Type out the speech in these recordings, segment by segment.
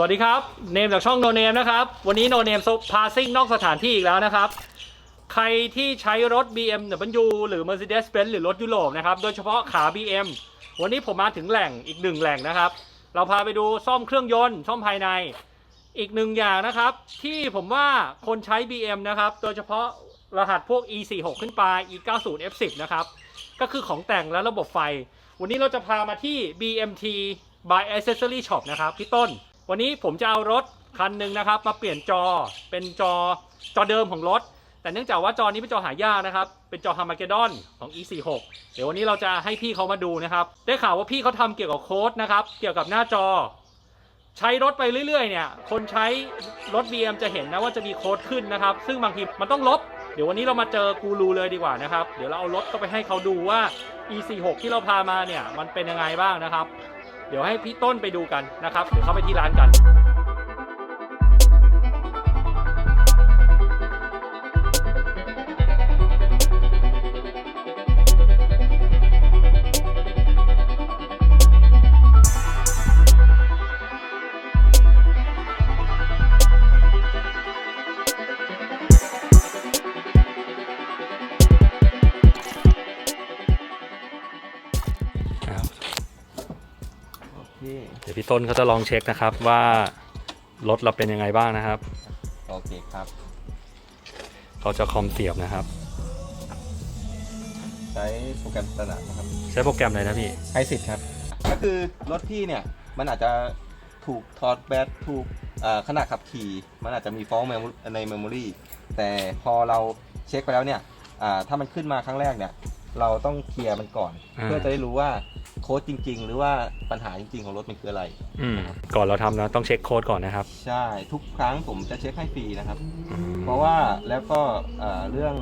สวัสดีครับ เนมจากช่องโนเนมนะครับ วันนี้โนเนมพาซิ่งนอกสถานที่อีกแล้วนะครับ ใครที่ใช้รถ BMW หรือ Mercedes-Benz หรือรถยุโรปนะครับ โดยเฉพาะขา BM วันนี้ผมมาถึงแหล่งอีกหนึ่งแหล่งนะครับ เราพาไปดูซ่อมเครื่องยนต์ซ่อมภายใน อีกหนึ่งอย่างนะครับ ที่ผมว่าคนใช้ BM นะครับ โดยเฉพาะรหัสพวก E46 ขึ้นไป E90 F10 นะครับ ก็คือของแต่งและระบบไฟ วันนี้เราจะพามาที่ BMT by Accessory Shop นะครับพี่ต้น วันนี้ผมจะเอารถคันหนึ่งนะครับ มาเปลี่ยนจอเป็นจอจอเดิมของรถ แต่เนื่องจากว่าจอนี้เป็นจอหายากนะครับ เป็นจอ Harmageddon ของ E46 เดี๋ยววันนี้เราจะให้พี่เขามาดูนะครับ ได้ข่าวว่าพี่เขาทำเกี่ยวกับโค้ดนะครับ เกี่ยวกับหน้าจอ ใช้รถไปเรื่อยๆเนี่ย คนใช้รถ BM จะเห็นนะว่าจะมีโค้ดขึ้นนะครับ ซึ่งบางทีมันต้องลบ เดี๋ยววันนี้เรามาเจอกูรูเลยดีกว่านะครับ เดี๋ยวเราเอารถเข้าไปให้เขาดูว่า E46 ที่เราพามาเนี่ย มันเป็นยังไงบ้างนะครับ เดี๋ยวให้พี่ต้นไปดูกันนะครับ เดี๋ยวเข้าไปที่ร้านกัน ดี๋ยวพี่ต้นเขาจะลองเช็คนะครับว่ารถเราเป็นยังไงบ้างนะครับ โอเคครับ เขาจะคอมเสียบนะครับ ใช้โปรแกรมสนามนะครับใช้โปรแกรมอะไรนะพี่ ไฮสิทครับ ก็คือรถพี่เนี่ย มันอาจจะถูกถอดแบตถูกเอ่อขณะขับขี่ มันอาจจะมีฟ้องในเมมโมรีแต่พอเราเช็คไปแล้วเนี่ยอ่าถ้ามันขึ้นมาครั้งแรกเนี่ย เราต้องเคลียร์มันก่อน อ่า เพื่อจะได้รู้ว่า โค้ดจริง ๆ หรือว่าปัญหาจริง ๆ ของรถมันคืออะไร อืมก่อนเราทำนะต้องเช็คโค้ดก่อนนะครับ ใช่ทุกครั้งผมจะเช็คให้ฟรีนะครับ อืมเพราะว่าแล้วก็เอ่อเรื่อง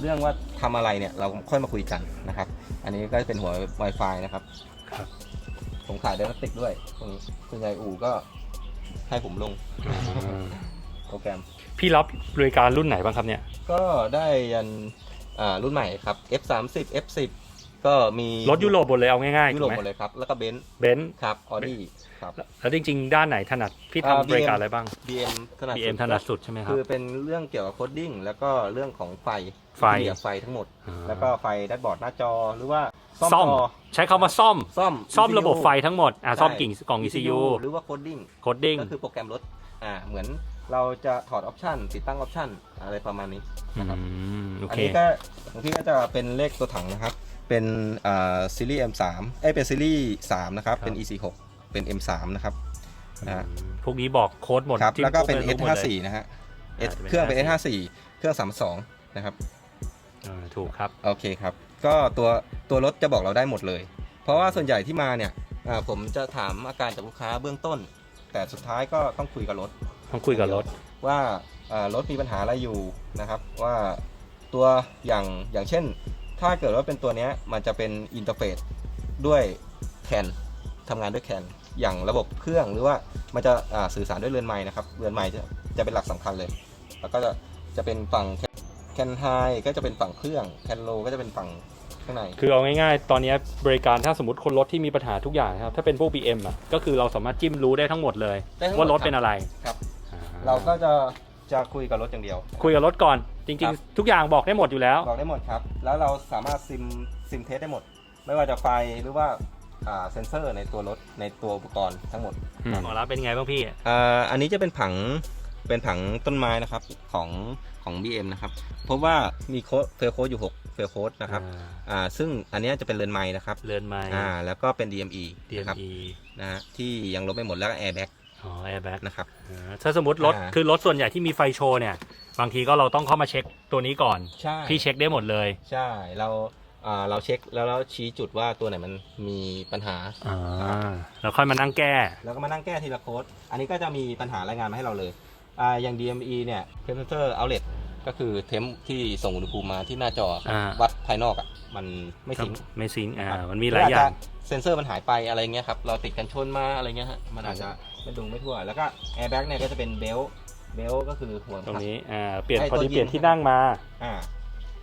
เรื่องว่าทำอะไรเนี่ยเราค่อยมาคุยกันนะครับ อันนี้ก็เป็นหัว Wi-Fi นะครับครับ ผมขายไดนาติกด้วยตรงนี้ส่วนใหญ่อู่ก็ให้ผมลงอ่าโปรแกรม พี่รับบริการรุ่นไหนบ้างครับเนี่ย ก็ได้ยันอ่ารุ่นใหม่ครับ F30 F10 ก็มีรถยุโรปหมดเลยเอาง่ายๆยุถูโรกปไหมหมดเลยครับ แล้วก็เบนซ์เบนซ์ครับออดี้ครับแล้วจริง ๆ ด้านไหนถนัดพี่อ่าทำบริการอะไรบ้าง BM ถนัด BM ถนัดสุดใช่ไหมครับคือเป็นเรื่องเกี่ยวกับโคดดิ้งแล้วก็เรื่องของไฟไฟเกี่ยวกับไฟทั้งหมดอ่าแล้วก็ไฟแดชบอร์ดหน้าจอหรือว่าซ่อมซ่อมจอใช้คำว่าซ่อมซ่อมซ่อม ECU ระบบไฟทั้งหมดอ่าซ่อมใช่กิ่งกล่อง ECU หรือว่าโคดดิ้งโคดดิ้งก็คือโปรแกรมรถอ่าเหมือนเราจะถอดออปชันติดตั้งออปชันอะไรประมาณนี้นะครับโออันเคนี้ก็ของพี่ก็จะเป็นเลขตัวถังนะครับ เป็นอ่าซีรีส์ M3 เอ้ยเป็นซีรีส์3นะครับครับเป็น EC6 เป็น M3 นะครับนะฮะพวกนี้บอกโค้ดหมดครับ ที่แล้วก็เป็น พวรู้หมดลย S54 นะฮะอ่า S จะเป็นเครื่องเป็น S54 S54 เครื่อง 32 นะครับ อ่าถูกครับ โอเคครับ ก็ตัวตัวรถจะบอกเราได้หมดเลย เพราะว่าส่วนใหญ่ที่มาเนี่ยอ่าผมจะถามอาการจากลูกค้าเบื้องต้น แต่สุดท้ายก็ต้องคุยกับรถ ต้องคุยกับรถ ว่าอ่ารถมีปัญหาอะไรอยู่นะครับ ว่าตัวอย่างอย่างเช่น ถ้าเกิดว่าเป็นตัวเนี้ยมันจะเป็นอินเทอร์เฟซด้วยแคนทำงานด้วยแคนอย่างระบบเครื่องหรือว่ามันจะอ่าสื่อสารด้วยเรือนไม้นะครับเรือนไม้จะจะเป็นหลักสำคัญเลย แล้วก็จะจะเป็นฝั่งแคนไฮก็จะเป็นฝั่งเครื่องแคนโลก็จะเป็นฝั่งข้างในคือเอาง่ายๆ ตอนนี้บริการถ้าสมมติคนรถที่มีปัญหาทุกอย่างนะครับถ้าเป็นพวก BM อะก็คือเราสามารถจิ้มรู้ได้ทั้งหมดเลยได้ทั้งหมดว่ารถครับเป็นอะไรครับอ่เราก็จะจะคุยกับรถอย่างเดียว คุยกับรถก่อน จคริรัง บ ๆ ทุกอย่างบอกได้หมดอยู่แล้ว บอกได้หมดครับ แล้วเราสามารถซิมซิมเทสได้หมด ไม่ว่าจะไฟหรือว่าอ่าเซนเซอร์ในตัวรถในตัวอุปกรณ์ทั้งหมด อืม ของเราเป็นไงบ้างพี่ อ่าอันนี้จะเป็นผังเป็นผังต้นไม้นะครับของของ BM นะครับพบว่ามีโค้ดเฟลโค้ดอยู่6เฟลโค้ดนะครับอ่าอ่าซึ่งอันเนี้ยจะเป็นเรือนไม้นะครับเรือนไม้อ่าแล้วก็เป็น DME นะครับ DME นะฮะที่ยังลบไม่หมดแล้วก็ airbag อ๋อ airbag นะครับอ่าถ้าสมมติรถอ่า คือรถส่วนใหญ่ที่มีไฟโชว์เนี่ย บางทีก็เราต้องเข้ามาเช็คตัวนี้ก่อน ใช่พี่เช็คได้หมดเลย ใช่เราอ่าเราเช็คแล้วเราชี้จุดว่าตัวไหนมันมีปัญหา อ่าแล้วค่อยมานั่งแก้ แล้วก็มานั่งแก้ทีละโค้ด อันนี้ก็จะมีปัญหารายงานมาให้เราเลยอ่าอย่าง DME เนี่ย Temperature Outlet ก็คือเทมที่ส่งอุณหภูมิมาที่หน้าจอครับอ่า วัดภายนอกอะ มันไม่ถึงไม่ซิงค์อ่าครับมันมีหลายอย่างเซนเซอร์มันหายไปอะไรเงี้ยครับ เราติดกันชนมาอะไรเงี้ยฮะ มันอาจจะไม่ดูไม่ทั่ว แล้วก็ Airbag เนี่ยก็จะเป็นเบล เบลก็คือหัวตรงนี้อ่าเปลี่ยนไอ้พอตัวดียิงเปลี่ยนที่นั่งมาอ่า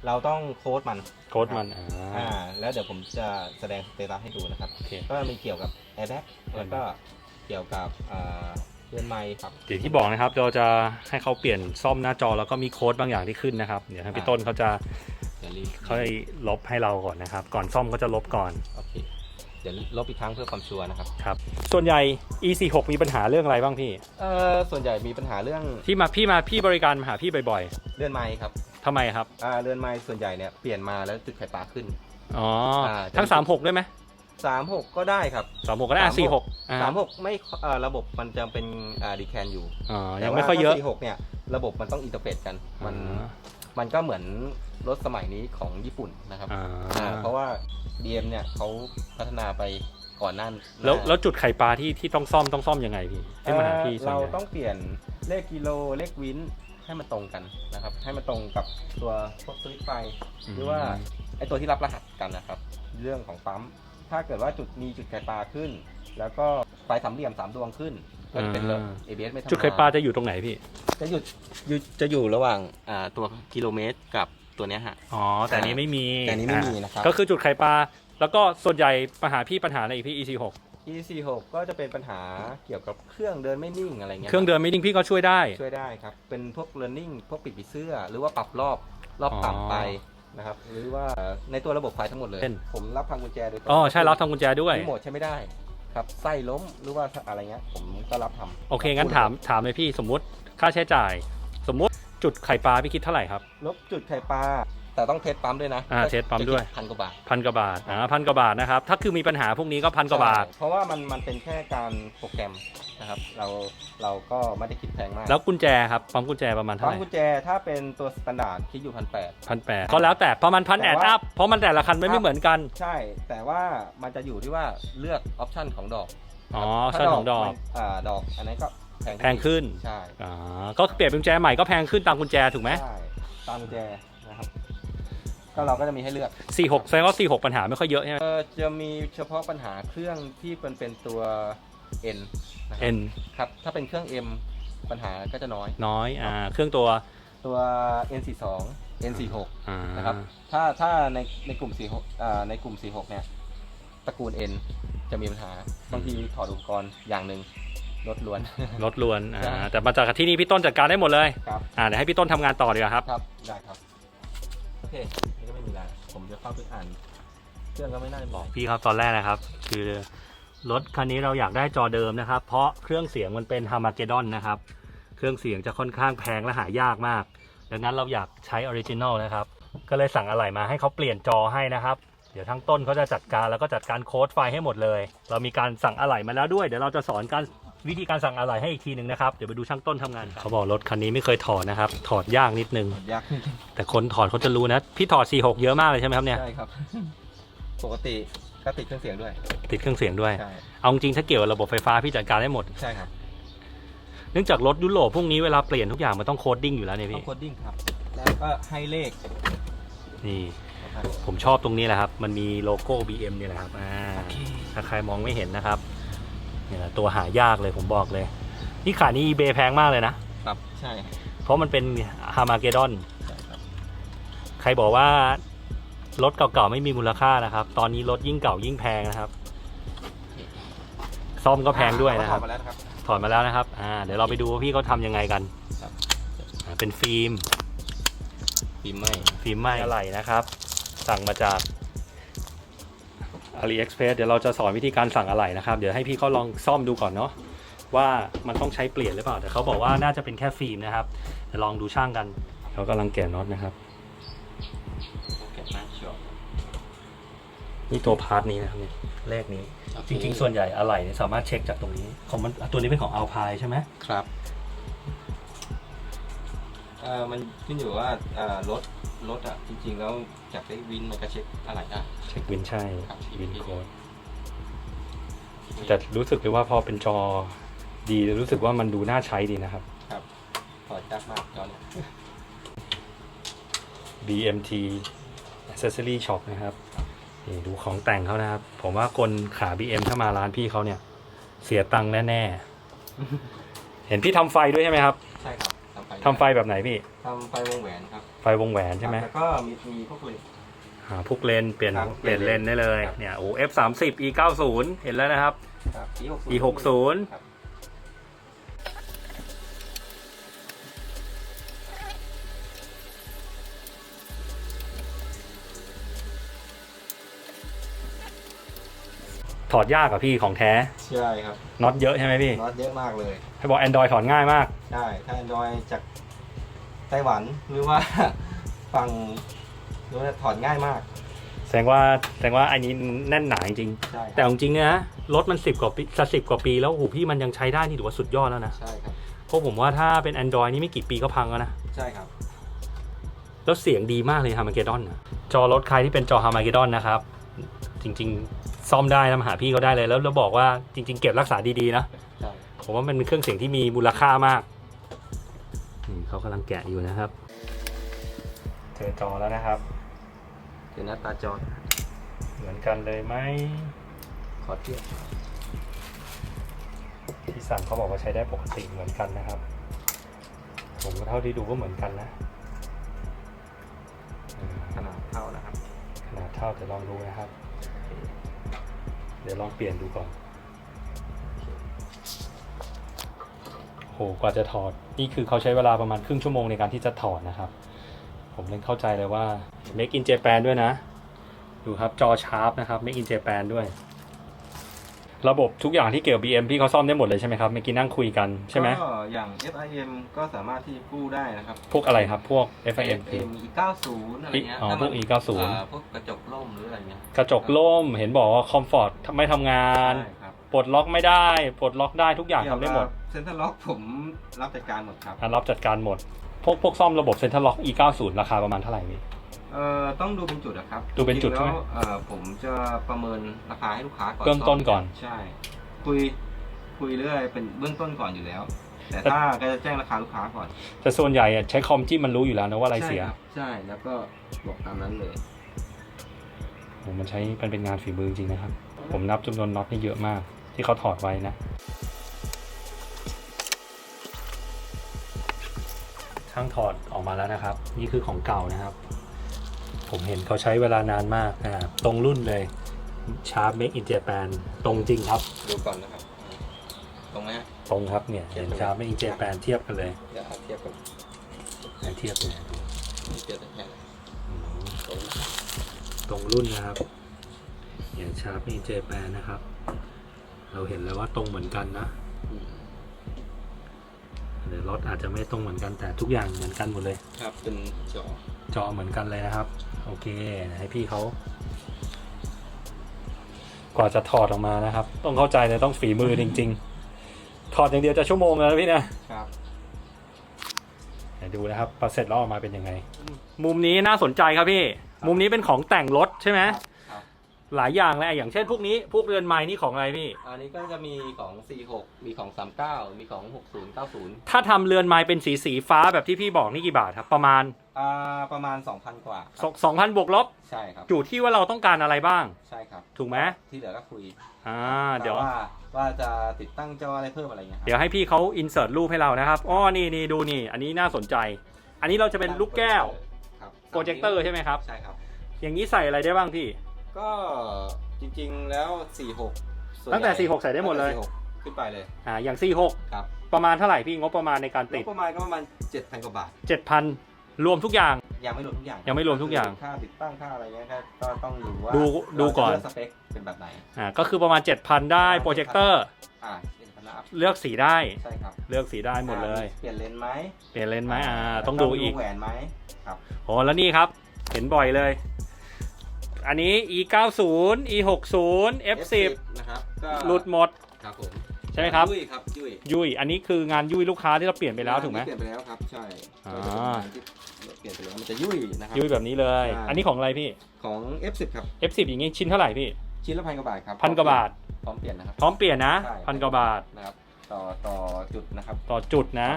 เราต้องโค้ดมันโค้ดมันอ่อ่าาแล้วเดี๋ยวผมจะแสดงสเตตัสให้ดูนะครับโอเคก็มีเกี่ยวกับ Airbag แล้วก็เกี่ยวกับอ่าเรือนไม้ครับอย่างที่บอกนะครับเราจะให้เขาเปลี่ยนซ่อมหน้าจอแล้วก็มีโค้ดบางอย่างที่ขึ้นนะครับ เดี๋ยวทางพี่ต้นเขาจะเดี๋ยวรีบค่อยลบให้เราก่อนนะครับ ก่อนซ่อมก็จะลบก่อนโอเคเดี๋ยวลบอีกครั้งเพื่อความชัวร์นะครับครับส่วนใหญ่ e46 มีปัญหาเรื่องอะไรบ้างพี่ เอ่อส่วนใหญ่มีปัญหาเรื่องที่มาพี่มาพี่บริการมาหาพี่บ่อยเรือนไม้ครับๆทำไมครับอ่าเรือนไม้ส่วนใหญ่เนี่ยเปลี่ยนมาแล้วจุดไข่ปลาขึ้น อ๋ออ่า ทั้ง 36ได้ไหม36 ก็ได้ครับ 36ก็ได้อะ36 46อ่า36 ไม่เอ่อระบบมันจะเป็นอ่าดีแคนอยู่อ๋อแต่ยังว่าไม่ค่อยเยอะถ้า46เนี่ยระบบมันต้องอินเตอร์เฟซกันมันอ่า มันก็เหมือนรถสมัยนี้ของญี่ปุ่นนะครับอ่าอ่าเพราะว่า BM เนี่ยเขาพัฒนาไปก่อนหนั้นแล้วแล้วจุดไข่ปลาที่ที่ต้องซ่อมต้องซ่อมยังไงพี่ให้มาหาพี่ส่วนเราใหญ่ต้องเปลี่ยนเลขกิโลเลขวินให้มันตรงกันนะครับ ให้มันตรงกับตัวพวกสวิตช์ไฟ หรือว่าไอตัวที่รับรหัสกันนะครับ เรื่องของปั๊ม ถ้าเกิดว่าจุดมีจุดไข่ปลาขึ้น แล้วก็ไฟสามเหลี่ยมสามดวงขึ้น ก็จะเป็นเรื่อง ABS ไม่ทำงานจุดไข่ปลาจะอยู่ตรงไหนพี่ จะหยุดหยุดจะอยู่ระหว่างอ่าตัวกิโลเมตรกับตัวเนี้ยฮะ อ๋อ แต่อันนี้ไม่มีแต่อันนี้ไม่มีนะครับ ก็คือจุดไข่ปลา แล้วก็ส่วนใหญ่ปัญหาพี่ปัญหาอะไรอีกพี่ EC6 E46 ก็จะเป็นปัญหาเกี่ยวกับเครื่องเดินไม่นิ่งอะไรเงี้ยเครื่องเดินไม่นิ่งพี่ก็ช่วยได้ ช่วยได้ครับ เป็นพวก learning พวกปิดผีเสื้อ หรือว่าปรับรอบรอบอ๋อต่ำไปนะครับหรือว่าในตัวระบบไฟทั้งหมดเลย เช่น ผมรับทางกุญแจโดยตรงอ๋อใช่รับทำกุญแจด้วย รีโมทใช้ไม่ได้ ครับไส้ล้มหรือว่าอะไรเงี้ยผมก็รับทำโอเค งั้นถามถามเลยพี่สมมุติค่าใช้จ่าย สมมุติจุดไข่ปลาพี่คิดเท่าไหร่ครับ ลบจุดไข่ปลา แต่ต้องเทสปั๊มด้วยนะอ่าเทสปั๊มด้วย พันกว่าบาทพันกว่าบาทอ่าพันกว่าบาทนะครับ ถ้าคือมีปัญหาพวกนี้ก็พันกว่าบาทใช่เพราะว่ามันมันเป็นแค่การโปรแกรมนะครับ เราเราก็ไม่ได้คิดแพงมาก แล้วกุญแจครับปั๊มกุญแจประมาณเท่าปั๊ไหมร่กุญแจถ้าเป็นตัวสแตนดาร์ดคิดอยู่พันแปด พันแปดก็แล้วแต่ประมาณพันแต่แอดว่าอัพเพราะมันแต่ละคันไม่ครับเหมือนกัน ใช่ แต่ว่ามันจะอยู่ที่ว่าเลือกออปชันของดอกอ๋อถ้าชั้นของดอก มันอ่าดอกอันนั้นก็แพงแพงขึ้น ใช่อ๋อก็เปลี่ยนเป็นกุญแจใหม่ก็แพงขึ้นตามกุญแจถูกไหม ใช่ตามกุญแจนะครับ ก็เราก็จะมีให้เลือกสี่หกแสดงว่าสี่หกปัญหาไม่ค่อยเยอะใช่ไหมเออจะมีเฉพาะปัญหาเครื่องที่มันเป็นตัว N นะครัเอ็นครับ ถ้าเป็นเครื่อง M ปัญหาก็จะน้อย น้อยอ่าเครื่องตัวตัว N42 N46 อ่านะครับ ถ้าถ้าในในกลุ่ม46อ่าในกลุ่ม 46 เนี่ย ตระกูล N จะมีปัญหา บางทีถอดอุปกรณ์อย่างหนึ่งลดล้วน รถลวนอ่าใช่ แต่มาจากที่นี่พี่ต้นจัดการได้หมดเลยครับ อ่าเดี๋ยวให้พี่ต้นทำงานต่อดีกว่าครับ ครับ ได้ครับโอ เคนี่ก็ไม่มีอะไรผมจะเข้าไปอ่านเครื่องก็ไม่น่าจะบอก พี่ครับตอนแรกนะครับ คือรถคันนี้เราอยากได้จอเดิมนะครับ เพราะเครื่องเสียงมันเป็นฮามาเกดอนนะครับ เครื่องเสียงจะค่อนข้างแพงและหายากมาก ดังนั้นเราอยากใช้ออริจินอลนะครับ ก็เลยสั่งอะไหล่มาให้เขาเปลี่ยนจอให้นะครับ เดี๋ยวทั้งต้นเขาจะจัดการแล้วก็จัดการโค้ดไฟล์ให้หมดเลย เรามีการสั่งอะไหล่มาแล้วด้วย เดี๋ยวเราจะสอนการ วิธีการสั่งอะไหล่ให้อีกทีหนึ่งนะครับ เดี๋ยวไปดูช่างต้นทำงานกันเขาบอกรถคันนี้ไม่เคยถอดนะครับ ถอดยากนิดนึง ยากแต่คนถอดเขาจะรู้นะ พี่ถอด 46 เยอะมากเลยใช่ไหมครับเนี่ย ใช่ครับ ปกติก็ติดเครื่องเสียงด้วย ติดเครื่องเสียงด้วย ใช่ เอาจริงๆถ้าเกี่ยวกับระบบไฟฟ้าพี่จัดการได้หมด ใช่ครับเนื่องจากรถยุโรปพวกนี้เวลาเปลี่ยนทุกอย่างมันต้องโคดดิ้งอยู่แล้วเนี่ยต้อพี่ งโคดดิ้งครับ แล้วก็ให้เลขนี่ นะครับผมชอบตรงนี้แหละครับ มันมีโลโก้ BM เนี่ยแหละครับอ่าถ้าใครมองไม่เห็นนะครับ เนี่ยแหละตัวหายากเลยผมบอกเลยนี่ขายนี่ eBay แพงมากเลยนะ ครับใช่เพราะมันเป็นฮามาเกดอน ใช่ครับใครบอกว่ารถเก่าๆไม่มีมูลค่านะครับ ตอนนี้รถยิ่งเก่ายิ่งแพงนะครับ ซ่อมก็แพงด้วยนะครับถอดมาแล้วนะครับ ถอดมาแล้วนะครับ อ่า เดี๋ยวเราไปดูว่าพี่เขาทำยังไงกันครับ อ่าเป็นฟิล์มฟิล์มไหมฟิล์มไหมอะไรนะครับ สั่งมาจาก AliExpress เดี๋ยวเราจะสอนวิธีการสั่งอะไหล่นะครับ เดี๋ยวให้พี่เขาลองซ่อมดูก่อนเนาะว่ามันต้องใช้เปลี่ยนหรือเปล่า แต่เขาบอกว่าน่าจะเป็นแค่ฟิล์มนะครับเดี๋ยวลองดูช่างกันเขากำลังแกะน็อตนะครับแกะมาชัวร์นี่ตัวพาร์ทนี้นะครับเนี่ยเลขนี้ จริงๆ ส่วนใหญ่อะไหล่เนี่ยสามารถเช็คจากตรงนี้ของมันตัวนี้เป็นของ Alpine ใช่ไหมครับ เอ่อมันขึ้นอยู่ว่าเอ่อรถ รถอะจริง ๆ แล้วจากได้วินมันก็เช็คอะไรได้ เช็ควินใช่ครับ วินโค้ดแต่รู้สึกเลยว่าพอเป็นจอดีรู้สึกว่ามันดูน่าใช้ดีนะครับ ครับถอดจักมากตอนนี้ BMT Accessory Shop นะครับนี่ดูของแต่งเขานะครับ ผมว่าคนขา BM ถ้ามาร้านพี่เขาเนี่ย เสียตังค์แน่ ๆ เห็นพี่ทำไฟด้วยใช่ไหมครับใช่ครับ ทำไฟทำไฟแบบไหนพี่ ทำไฟวงแหวนครับไฟวงแหวนใช่ไหมแล้วก็มีมีพวกเลนหาพวกเลนเปลี่ยนครับเปลี่ยนเลนได้เลยครับ เนี่ยโอ้ F 3 0 E 9 0เห็นแล้วนะครับ ครับ E 6 0ครับ ถอดยากกับพี่ของแท้ใช่ครับน็อตเยอะใช่ไหมพี่น็อตเยอะมากเลย ให้บอก Android ถอดง่ายมาก ใช่ ถ้า Android จากไต้หวันหรือว่า ฝั่งนู้นถอดง่ายมาก แสดงว่าแสดงว่าอันนี้แน่นหนาจริง ใช่ๆแต่จริงๆเนี่ยนะรถมันสิบกว่าปีจะสิบกว่าปีแล้วโอ้โหพี่มันยังใช้ได้นี่ถือว่าสุดยอดแล้วนะใช่ครับ เพราะผมว่าถ้าเป็น Android นี่ไม่กี่ปีก็พังแล้วนะ ใช่ครับ แล้วเสียงดีมากเลยฮามาเกดอนจอรถใครที่เป็นจอฮามาเกดอนนะครับ จริงๆ ซ่อมได้นะมาหาพี่เขาได้เลยแล้วเราบอกว่าจริง ๆ เก็บรักษาดีๆนะใช่ผมว่ามันเป็นเครื่องเสียงที่มีมูลค่ามากนี่เขากำลังแกะอยู่นะครับ เจอจอแล้วนะครับเป็นหน้าตาจอเหมือนกันเลยไหมขอเทียบที่สั่งเขาบอกว่าใช้ได้ปกติเหมือนกันนะครับ ผมก็เท่าที่ดูก็เหมือนกันนะอืมขนาดเท่านะครับ ขนาดเท่าแต่ลองดูนะครับ เดี๋ยวลองเปลี่ยนดูก่อนโหกว่าจะถอด นี่คือเขาใช้เวลาประมาณครึ่งชั่วโมงในการที่จะถอดนะครับ ผมเลยเข้าใจเลยว่า Make in Japan ด้วยนะ ดูครับจอชาร์ปนะครับ Make in Japan ด้วย ระบบทุกอย่างที่เกี่ยวกับ BM พี่เขาซ่อมได้หมดเลยใช่ไหมครับเมื่อกี้นั่งคุยกันใช่ไหมก็อย่าง FIM ก็สามารถที่กู้ได้นะครับ พวกอะไรครับพวก FIM คือ FIM E90 อะไรเงี้ยอ๋อถ้าพวกมัน E90 อ่าพวกกระจกล่มหรืออะไรเงี้ยกระจกล่มเห็นบอกว่าคอมฟอร์ตไม่ทำงานใช่ครับปลดล็อกไม่ได้ปลดล็อกได้ทุกอย่างทำได้หมดเซ็นทรัลล็อกผมรับจัดการหมดครับอะรับจัดการหมดพวกพวกซ่อมระบบเซ็นทรัลล็อก e90 ราคาประมาณเท่าไหร่พี่ เอ่อต้องดูเป็นจุดอะครับดูเป็นจุดริงๆใช่ไหมแล้วเอ่อผมจะประเมินราคาให้ลูกค้าก่อนเบื้องต้นก่อน ใช่ คุยคุยเรื่อยเป็นเบื้องต้นก่อนอยู่แล้ว แต่ถ้าก็จะแจ้งราคาลูกค้าก่อนแต่ส่วนใหญ่อะใช้คอมจิ้มมันรู้อยู่แล้วนะว่าอะไรเสียใช่ครับใช่แล้วก็บอกตามนั้นเลยโหมันใช้มันเป็นงานฝีมือจริงนะครับ ผมนับจำนวนน็อตนี่เยอะมาก ที่เขาถอดไว้นะ ช่างถอดออกมาแล้วนะครับ นี่คือของเก่านะครับ ผมเห็นเขาใช้เวลานานมากนะครับตรงรุ่นเลยชาร์ปเมกอินเจแปนตรงจริงครับ ดูก่อนนะครับ ตรงไหมฮะ ตรงครับเนี่ยเห็นชาร์ปเมกอินเจแปนเทียบกันเลยเดี๋ยวเอาเทียบกันให้เทียบเนี่ยเทียบกันแค่ไหนอืมตรงตรงรุ่นนะครับเนี่ยชาร์ปเมกอินเจแปนนะครับ เราเห็นแล้วว่าตรงเหมือนกันนะอืมหรือรถอาจจะไม่ตรงเหมือนกันแต่ทุกอย่างเหมือนกันหมดเลย ครับเป็นจอจอเหมือนกันเลยนะครับ โอเค ให้พี่เขากว่าจะถอดออกมานะครับ ต้องเข้าใจเลยต้องฝีมือจริง ๆ ถอดอย่างเดียวจะชั่วโมงแล้วนะพี่นะครับเดี๋ยวดูนะครับพอเสร็จแล้วออกมาเป็นยังไง มุมนี้น่าสนใจครับพี่ มุมนี้เป็นของแต่งรถใช่ไหมครับ หลายอย่างเลยอะอย่างเช่นพวกนี้พวกเรือนไม้นี่ของอะไรพี่ อันนี้ก็จะมีของ 46 มีของ 39 มีของ 60 90 ถ้าทำเรือนไม้เป็นสีสีฟ้าแบบที่พี่บอกนี่กี่บาทครับ ประมาณอ่าประมาณ 2,000 กว่าครับสองพันบวกลบใช่ครับ อยู่ที่ว่าเราต้องการอะไรบ้าง ใช่ครับ ถูกไหมที่เหลือก็คุยอ่าเดี๋ยว ว่าว่าจะติดตั้งจออะไรเพิ่มอะไรเงี้ยครับ เดี๋ยวให้พี่เขาอินเสิร์ตรูปให้เรานะครับอ๋อนี่นี่ดูนี่ อันนี้น่าสนใจ อันนี้เราจะเป็นลูกแก้ว ครับโปรเจคเตอร์ใช่ไหมครับ ใช่ครับ อย่างนี้ใส่อะไรได้บ้างพี่ ก็จริงๆแล้ว 46ส่วนตั้งแต่ ใหญ่46 ใส่ได้หมดเลยตั้งแต่46ขึ้นไปเลยอ่าอย่าง ครับ46 ประมาณเท่าไหร่พี่งบประมาณในการงติด บประมาณก็ประมาณ7,000กว่าบาท 7,000 รวมทุกอย่าง ยังไม่รวมทุกอย่างยังไม่รวมทุกอย่างค่าติดตั้งค่าอะไรเงี้ยก็ก็ต้องดูว่าดูดูก่อน เราจะเลืสเปคเป็นแบบไหน อ่าก็คือประมาณ 7,000 ได้โปรเจคเตอร์อ่าเป็นพันละอัพเลือกสีได้ ใช่ครับเลือกสีได้หมดเลย เปลี่ยนเลนส์ไหมเปลี่ยนเลนส์ไหมอ่าต้องดูอีกแหวนไหมครับ โอ้แล้วนี่ครับ เห็นบ่อยเลย อันนี้ e 9 0 e 6 0 f 10 นะครับก็หลุดหมด ครับผมใช่ไหมครับ ยุ้ยครับยุ้ยยุยอันนี้คืองานยุยลูกค้าที่เราเปลี่ยนไปแล้วถูกไหม เปลี่ยนไปแล้วครับใช่อ่า ก็จะเป็นงานที่เปลี่ยนไปแล้วมันจะยุ่ยนะครับ ยุยแบบนี้เลย ใช่ อันนี้ของอะไรพี่ ของ F10 ครับ F10 อย่างงี้ชิ้นเท่าไหร่พี่ชิ้นละพันกว่าบาทครับพันกว่าบาท พร้อมเปลี่ยนนะครับ พร้อมเปลี่ยนนะใช่ พันกว่าบาท นะครับ ต่อต่อจุดนะครับ ต่อจุดนะ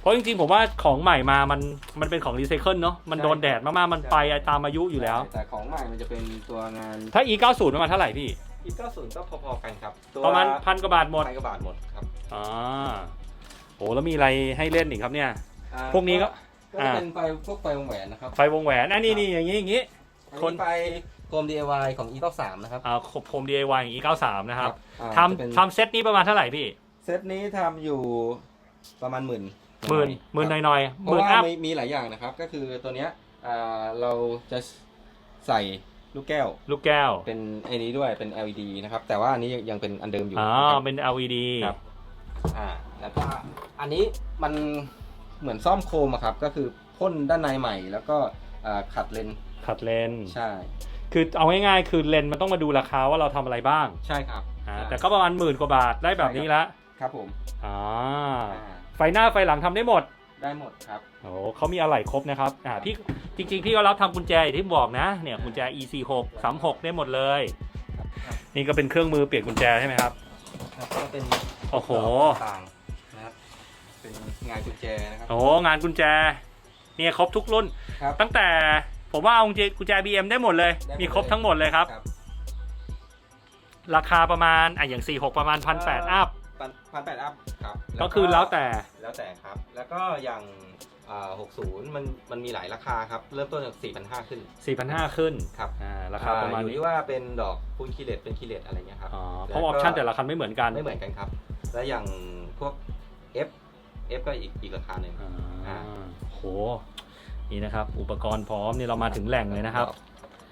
เพราะจริงๆ ผมว่าของใหม่มามันมันเป็นของรีไซเคิลเนาะมันโดนแดดมากๆ มันไปตามอายุอยู่แล้วใช่แต่ของใหม่มันจะเป็นตัวงาน ถ้า e 9 0ประมาณเท่าไหร่พี่อีก90ก็พอๆกันครับตัวประมาณพันกว่าบาทหมดพันกว่าบาทหมดครับอ่าโอ้แล้วมีอะไรให้เล่นอีกครับเนี่ยอ่าพวกนี้ก็ก็จะเป็นไฟพวกไฟวงแหวนนะครับไฟวงแหวนอันนี้นี่อย่างงี้อย่างงี้อันคนนี้ไฟโคม DIY ของ E93 นะครับอ่าโคม DIY อย่าง e 9 3นะครับอ่าทจะเป็นำทำเซตนี้ประมาณเท่าไหร่พี่เซตนี้ทำอยู่ประมาณหมื่น หมื่นหมื่นหน่อยๆเพหมื่ราะนว่าอัพ มีมีหลายอย่างนะครับ ก็คือตัวเนี้ยอ่าเราจะใส่ลูกแก้วลูกแก้วเป็นไอ้นี้ด้วยเป็น LED นะครับ แต่ว่าอันนี้ยังเป็นอันเดิมอยู่อ๋อนะครับ เป็น LED ครับ อ่าแล้วก็อันนี้มันเหมือนซ่อมโคมอะครับ ก็คือพ่นด้านในใหม่แล้วก็อ่าขัดเลนส์ขัดเลนส์ใช่คือเอาง่ายๆคือเลนส์มันต้องมาดูราคาว่าเราทำอะไรบ้างใช่ครับอ่าใช่แต่ก็ประมาณหมื่นกว่าบาทได้แบบนี้ละครับผมอ่าอ่า ไฟหน้าไฟหลังทำได้หมด ได้หมดครับ โอ้เขามีอะไหล่ครบนะครับอ่าพี่จริง ๆ พี่ก็รับทำกุญแจอย่างที่บอกนะ เนี่ยกุญแจ e46 36ได้หมดเลย ครับ นี่ก็เป็นเครื่องมือเปลี่ยนกุญแจใช่ไหมครับ ครับก็เป็นโอ้โห ต่างๆนะครับ เป็นงานกุญแจนะครับ โอ้งานกุญแจ เนี่ยครบทุกรุ่น ครับ ตั้งแต่ผมว่าเอากุญแจกุญแจ BM ได้หมดเลย ได้หมดมีครบทั้งหมดเลยครับ ราคาประมาณอะอย่าง 46 ประมาณพันแปดอัพ พันพันแปดอัพครับก็คือแล้วแต่แล้วแต่ครับ แล้วก็อย่างอ่า60มันมันมีหลายราคาครับ เริ่มต้นจาก4,500ขึ้น4,500ขึ้นครับอ่าราคาประมาณอ่อยู่นี้ที่ว่าเป็นดอกพุนคิเลตเป็นคิเลตอะไรเงี้ยครับอ๋อเพราะออปชั่นแต่ละคันไม่เหมือนกันไม่เหมือนกันครับ แล้วอย่างพวก F F ก็อีกอีกราคาหนึ่งอ่าอ่าโหนี่นะครับ อุปกรณ์พร้อมนี่เรามาถึงแหล่งเลยนะครับ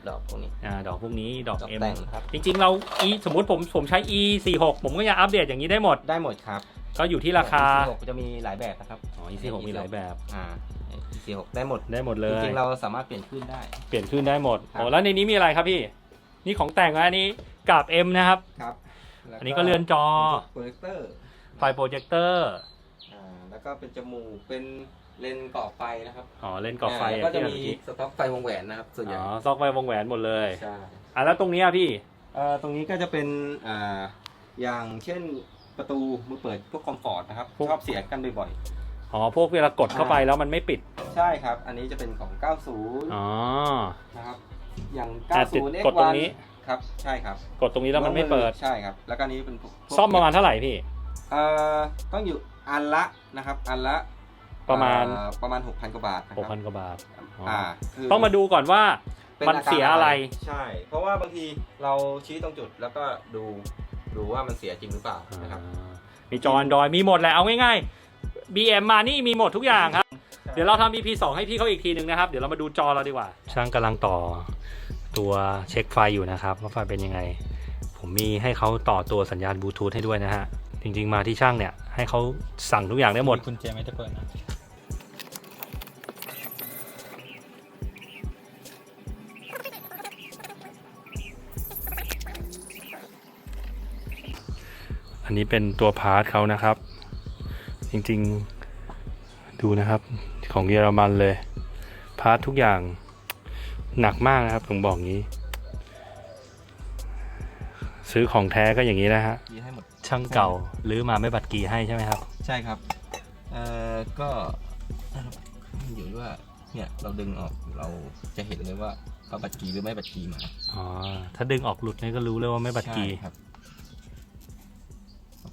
ดอกดอกพวกนี้ อ่าดอกพวกนี้ดอกดอก M แต่งครับ จริงๆ เรา E สมมุติผมผมใช้ E 4 6ผมก็ยังอัปเดตอย่างนี้ได้หมด ได้หมดครับก็อยู่ที่ราคา46 จะมีหลายแบบนะครับอ๋อ E 4 6มีหลายแบบ อ่า46 ได้หมดได้หมดเลจย ริงๆเราสามารถเปลี่ยนขึ้นได้ เปลี่ยนขึ้นได้หมด ครับ โอ้แล้วในนี้มีอะไรครับพี่ นี่ของแต่งนะอันนี้กาบ M นะครับ ครับอันนี้ก็เรือนจอ โปรเจคเตอร์ไฟโปรเจคเตอร์ อ่าแล้วก็เป็นจมูกเป็น เลนส์ก่อไฟนะครับอ๋อเล่นกรอบไฟาแล้วก็จะอย่างมีที่สต็อกไฟวงแหวนนะครับส่วนใหญ่อ๋อซอกไฟวงแหวนหมดเลยใช่อะแล้วตรงเนี้ยพี่เอ่อตรงนี้ก็จะเป็นอ่าอย่างเช่นประตูมือเปิดพวกคอมฟอร์ตนะครับพวกชอบเสียกันบ่อยอ๋อพวกเวลากดเข้าไปแล้วมันไม่ปิดๆ ใช่ครับ อันนี้จะเป็นของ 90 อ๋อนะครับ อย่างอะติด90 X1 กดตรงนี้ ครับ ใช่ครับกดตรงนี้แล้วมันไม่เปิด ใช่ครับ แล้วก็อันนี้เป็นพวกซ่อมประมาณเท่าไหร่พี่ เอ่อต้องอยู่อันละนะครับ อันละ ประมาณเอ่อประมาณ 6,000 กว่าบาทนะคหรักบพันกว่าบาทอ๋อออ่าคือต้องมาดูก่อนว่าป็มันอาการเสียอะไร ใช่ เพราะว่าบางทีเราชี้ตรงจุดแล้วก็ดูดูว่ามันเสียจริงหรือเปล่านะครับอ่ามีจอ Android มีหมดแหละเอาง่ายๆ BM มานี่มีหมดทุกอย่างครับ เดี๋ยวเราทำ EP 2 ให้พี่เขาอีกทีหนึ่งนะครับ เดี๋ยวเรามาดูจอเราดีกว่า ช่างกำลังต่อตัวเช็คไฟอยู่นะครับว่าไฟเป็นยังไง ผมมีให้เขาต่อตัวสัญญาณบลูทูธให้ด้วยนะฮะ จริงๆมาที่ช่างเนี่ยให้เขาสั่งทุกอย่างได้หมดกุญแจไม่ได้เปิดนะ อันนี้เป็นตัวพาร์ทเขานะครับ จริงๆดูนะครับของเยอรมันเลย พาร์ททุกอย่างหนักมากนะครับผมบอกงี้ ซื้อของแท้ก็อย่างนี้นะฮะยีให้หมดช่างเก่าหรือมาไม่บัตรกีให้ใช่ไหมครับ ใช่ครับ เอ่อ ก็อยู่ที่ว่าเนี่ยเราดึงออกเราจะเห็นเลยว่าเขาบัตรกีหรือไม่บัตรกีมา อ๋อ ถ้าดึงออกหลุดนี่ก็รู้เลยว่าไม่บัตรกีใช่ครับโอ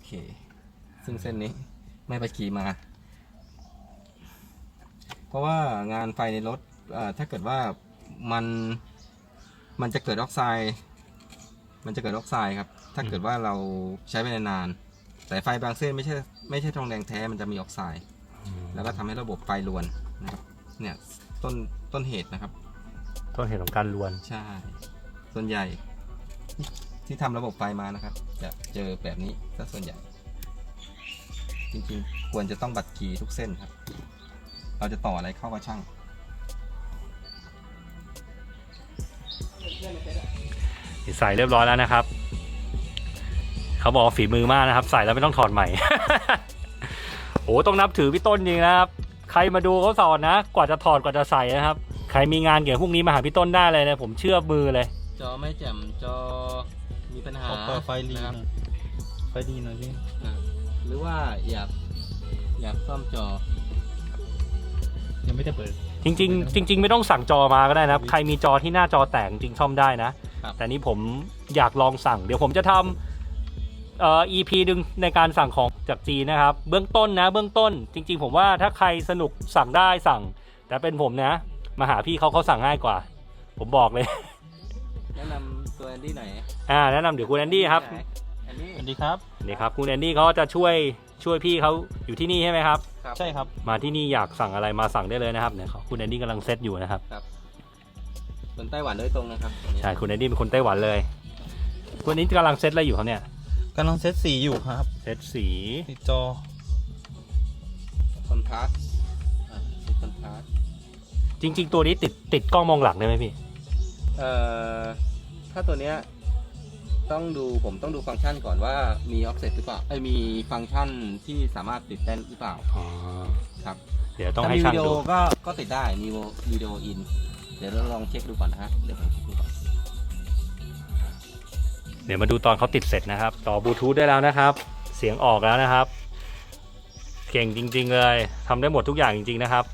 เค ซึ่งเส้นนี้ไม่บัตรกีมา เพราะว่างานไฟในรถเอ่อถ้าเกิดว่ามันมันจะเกิดออกไซด์ มันจะเกิดออกไซด์ครับ ถ้าเกิดว่าเราใช้ไปนานๆแต่ไฟบางเส้นไม่ใช่ไม่ใช่ทองแดงแท้มันจะมีออกไซด์ แล้วก็ทำให้ระบบไฟรวนนะครับ เนี่ยต้นต้นเหตุนะครับ ต้นเหตุของการลวน ใช่ ส่วนใหญ่ ที่ที่ทำระบบไฟมานะครับ จะเจอแบบนี้ซะส่วนใหญ่ จริงๆ ควรจะต้องบัตรกีทุกเส้นครับ เราจะต่ออะไรเข้ากับช่างใส่เรียบร้อยแล้วนะครับ เขาบอกว่าฝีมือมากนะครับ ใส่แล้วไม่ต้องถอดใหม่โอ้ต้องนับถือพี่ต้นจริงนะครับ ใครมาดูเขาสอนนะ กว่าจะถอดกว่าจะใส่นะครับ ใครมีงานเกี่ยวกับพวกนี้มาหาพี่ต้นได้เลยนะผมเชื่อมือเลย จอไม่แจ่มจอ มีปัญหาขอเปิดไฟรีนะหคน่รัอบยไฟดีหน่อยพี่อ่าหรือว่าอยากอยากซ่อมจอ ยังไม่ได้เปิด จริงๆจริง ๆ ไม่ต้องสั่งจอมาก็ได้นะครับ ใครมีจอที่หน้าจอแตกจริงซ่อมได้นะ ครับ แต่นี้ผมอยากลองสั่ง เดี๋ยวผมจะทำเอ่อ EP ดึงในการสั่งของจากจีนนะครับ เบื้องต้นนะ เบื้องต้น จริง ๆ ผมว่าถ้าใครสนุกสั่งได้สั่ง แต่เป็นผมนะ มาหาพี่เขาเขาสั่งง่ายกว่า ผมบอกเลย แนะนำตัวแอนดี้หน่อย อ่าแนะนำเดี๋ยวคุณแอนดี้ครับไหนอันนี้สวัสดีครับ นี่ครับคุณแอนดี้เขาจะช่วยช่วยพี่เขาอยู่ที่นี่ใช่ไหมครับครับ ใช่ครับมาที่นี่อยากสั่งอะไรมาสั่งได้เลยนะครับเนี่ยเขาคุณแอนดี้กำลังเซตอยู่นะครับครับคนไต้หวันโดยตรงนะครับตัวนี้ใช่คุณเอ็ดดี้เป็นคนไต้หวันเลยวันนี้กำลังเซตอะไรอยู่ครับเนี่ยกำลังเซตสีอยู่ครับเซตสีติดจอคอนทราสต์อ่าคอนทราสต์จริง ๆ ตัวนี้ติดติดกล้องมองหลังได้ไหมพี่ เอ่อถ้าตัวเนี้ย ต้องดูผมต้องดูฟังก์ชันก่อนว่ามีออฟเซ็ตหรือเปล่าไอ้ยมีฟังก์ชันที่สามารถติดได้หรือเปล่าอ๋อครับเดี๋ยวต้องถ้าให้มีช่าวิงดีโอดูก็ก็ติดได้มีวิดีโออิน เดี๋ยวเราลองเช็คดูก่อนนะฮะเดี๋ยวผมเช็คดูก่อนเดี๋ยวมาดูตอนเขาติดเสร็จนะครับ ต่อบลูทูธได้แล้วนะครับ เสียงออกแล้วนะครับ เก่งจริง ๆ เลยทำได้หมดทุกอย่างจริง ๆ นะครับ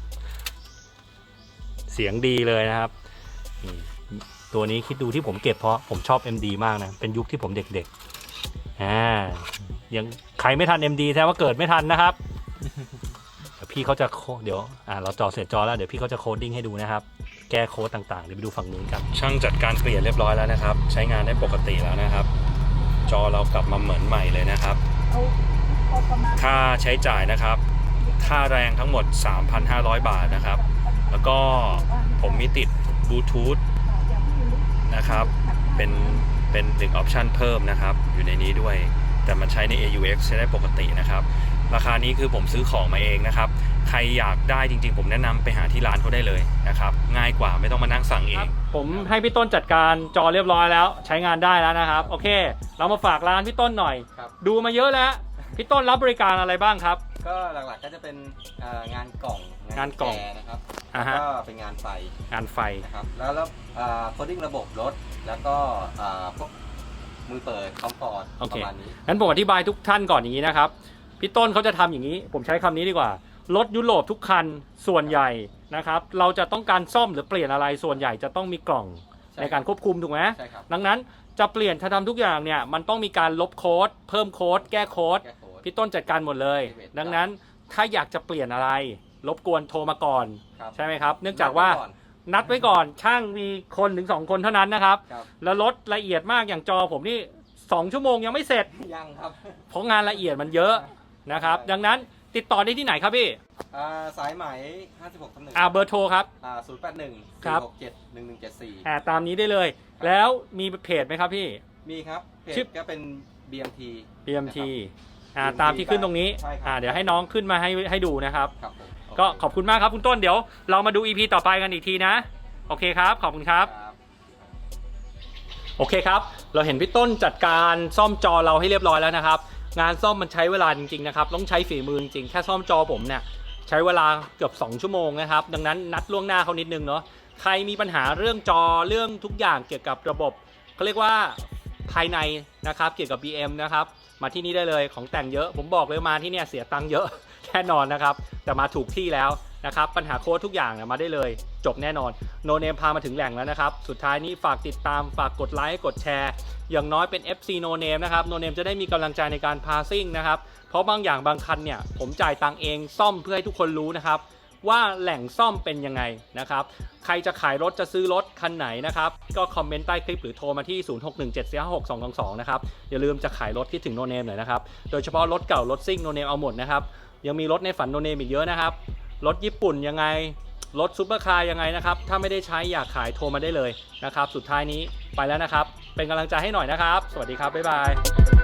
เสียงดีเลยนะครับนี่ ตัวนี้คิดดูที่ผมเก็บเพราะผมชอบ MD มากนะ เป็นยุคที่ผมเด็กๆอ่ายังใครไม่ทัน MD แสดงว่าเกิดไม่ทันนะครับเดี๋ยวพี่เขาจะโคเดี๋ยวอ่าเราจอเสร็จจอแล้วเดี๋ยวพี่เขาจะโคดดิ้งให้ดูนะครับ แก้โค้ดต่างๆเดี๋ยวไปดูฝั่งนู้นกันช่างจัดการเปลี่ยนเรียบร้อยแล้วนะครับ ใช้งานได้ปกติแล้วนะครับ จอเรากลับมาเหมือนใหม่เลยนะครับ ค่าใช้จ่ายนะครับ ค่าแรงทั้งหมด 3,500 บาทนะครับ แล้วก็ผมมีติดบลูทูธ นะครับ เป็นเป็นหนึ่งออปชันเพิ่มนะครับ อยู่ในนี้ด้วย แต่มันใช้ใน AUX ใช้ได้ปกตินะครับ ราคานี้คือผมซื้อของมาเองนะครับ ใครอยากได้จริงๆ ผมแนะนำไปหาที่ร้านเขาได้เลยนะครับ ง่ายกว่าไม่ต้องมานั่งสั่งเอง ผมให้พี่ต้นจัดการจอเรียบร้อยแล้ว ใช้งานได้แล้วนะครับ โอเค เรามาฝากร้านพี่ต้นหน่อย ครับ ดูมาเยอะแล้ว พี่ต้นรับบริการอะไรบ้างครับ ก็หลักๆก็จะเป็นเอ่องานกล่อง งานกล่องแนะครับอ่าฮะก็เป็นงานไฟงานไฟ นะครับ แล้วแล้วโคดิ้งระบบรถ แล้วก็อ่าพวกมือเปิดคอมฟอร์ตโอเคประมาณนี้ งั้นผมอธิบายทุกท่านก่อนอย่างนี้นะครับ พี่ต้นเขาจะทำอย่างนี้ ผมใช้คำนี้ดีกว่า รถยุโรปทุกคันส่วนใหญ่นะครับ เราจะต้องการซ่อมหรือเปลี่ยนอะไรส่วนใหญ่จะต้องมีกล่องใช่ ในการควบคุมถูกไหม ใช่ครับดังนั้นจะเปลี่ยนถ้าทำทุกอย่างเนี่ยมันต้องมีการลบโค้ด เพิ่มโค้ด แก้โค้ด แก้โค้ด พี่ต้นจัดการหมดเลยเวทดังนั้นถ้าอยากจะเปลี่ยนอะไร รบกวนโทรมาก่อน ครับใช่ไหมครับ เนื่องจากว่าก่อน นัดไว้ก่อนช่างมีคนถึงสองคนเท่านั้นนะครับ ครับ แล้วรถละเอียดมากอย่างจอผมนี่สองชั่วโมงยังไม่เสร็จ ยังครับเพราะงานละเอียดมันเยอะนะครับใช่ดังนั้นติดต่อได้ที่ไหนครับพี่อ่าสายไหม56ทับหนึ่งอ่าเบอร์โทรครับ อ่า081 ครับ 467 1174 อ่าตามนี้ได้เลย แล้วมีเพจไหมครับพี่ มีครับ เพจชื่อ ก็เป็น BMT BMT อ่า BMT ตามที่ขึ้นตรงนี้ ใช่ครับ อ่าเดี๋ยวให้น้องขึ้นมาให้ให้ดูนะครับครับผม ก็โเขอบคุณมากครับคุณต้นเดี๋ยว เรามาดู EP ต่อไปกันอีกทีนะ โอเคครับ ขอบคุณครับครับ โอเคครับ เราเห็นพี่ต้นจัดการซ่อมจอเราให้เรียบร้อยแล้วนะครับ งานซ่อมมันใช้เวลาจริงๆนะครับ ต้องใช้ฝีมือจริงๆแค่ซ่อมจอผมเนี่ยใช้เวลาเกือบ 2 ชั่วโมงนะครับ ดังนั้นนัดล่วงหน้าเขานิดนึงเนาะใครมีปัญหาเรื่องจอเรื่องทุกอย่างเกี่ยวกับระบบเขาเรียกว่าภายในนะครับเกี่ยวกับ BM นะครับมาที่นี่ได้เลยของแต่งเยอะ ผมบอกเลยมาที่เนี่ยเสียตังค์เยอะ แน่นอนนะครับ แต่มาถูกที่แล้วนะครับ ปัญหาโค้ดทุกอย่างมาได้เลย จบแน่นอนโนเนมพามาถึงแหล่งแล้วนะครับ สุดท้ายนี้ฝากติดตามฝากกดไลค์กดแชร์ อย่างน้อยเป็น FC No Name นะครับ No Name จะได้มีกำลังใจในการพาซิ่งนะครับ เพราะบางอย่างบางคันเนี่ย ผมจ่ายตังเองซ่อมเพื่อให้ทุกคนรู้นะครับ ว่าแหล่งซ่อมเป็นยังไงนะครับ ใครจะขายรถจะซื้อรถคันไหนนะครับ ก็คอมเมนต์ใต้คลิปหรือโทรมาที่ 0617456222 นะครับ อย่าลืมจะขายรถคิดถึงโนเนมหน่อยนะครับ โดยเฉพาะรถเก่ารถซิ่งโนเนมเอาหมดนะครับ ยังมีรถในฝันโนเนมอีกเยอะนะครับ รถญี่ปุ่นยังไง รถซูเปอร์คาร์ยังไงนะครับ ถ้าไม่ได้ใช้อยากขายโทรมาได้เลยนะครับ สุดท้ายนี้ไปแล้วนะครับ เป็นกำลังใจให้หน่อยนะครับ สวัสดีครับ บ๊ายบาย